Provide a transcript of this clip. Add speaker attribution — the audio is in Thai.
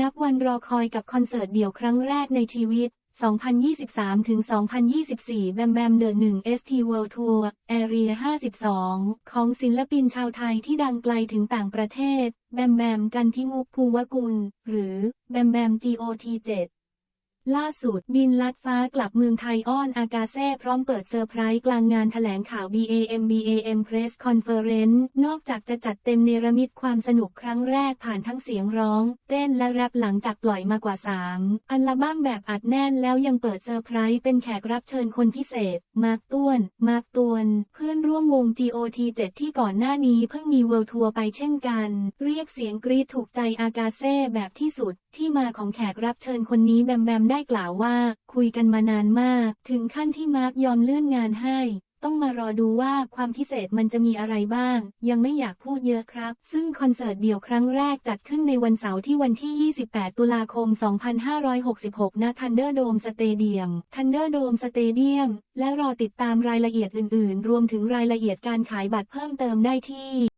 Speaker 1: นับวันรอคอยกับคอนเสิร์ตเดี่ยวครั้งแรกในชีวิต 2023 ถึง 2024 แบมแบมเดอะหนึ่ง ST World Tour Area 52 ของศิลปินชาวไทยที่ดังไกลถึงต่างประเทศ แบมแบมกันทิมุกภูวกุล หรือ แบมแบม GOT7 ล่าสุดบินลัดฟ้ากลับเมืองไทยอ้อนอากาเซ่พร้อมเปิดเซอร์ไพรส์กลางงานแถลงข่าว BAM BAM Press Conference นอกจากจะจัดเต็มเนรมิตความสนุกครั้งแรกผ่านทั้งเสียงร้อง เต้นและแรปหลังจากปล่อยมากว่า 3 อัลบั้มแบบอัดแน่นแล้วยังเปิดเซอร์ไพรส์เป็นแขกรับเชิญคนพิเศษ มาร์กต้วน มาร์กตวน เพื่อนร่วมวง GOT7 ที่ก่อนหน้านี้เพิ่งมีเวิลด์ทัวร์ไปเช่นกัน เรียกเสียงกรี๊ดถูกใจอากาเซ่แบบที่สุดที่มาของแขกรับเชิญคนนี้แบมแบมได้กล่าวว่า คุยกันมานานมาก ถึงขั้นที่มาร์กยอมเลื่อนงานให้ ต้องมารอดูว่าความพิเศษมันจะมีอะไรบ้าง ยังไม่อยากพูดเยอะครับ ซึ่งคอนเสิร์ตเดี่ยวครั้งแรกจัดขึ้นในวันเสาร์ที่วันที่ 28 ตุลาคม 2566 ณ Thunder Dome Stadium Thunder Dome Stadium และรอติดตามรายละเอียดอื่น ๆ รวมถึงรายละเอียดการขายบัตรเพิ่มเติมได้ที่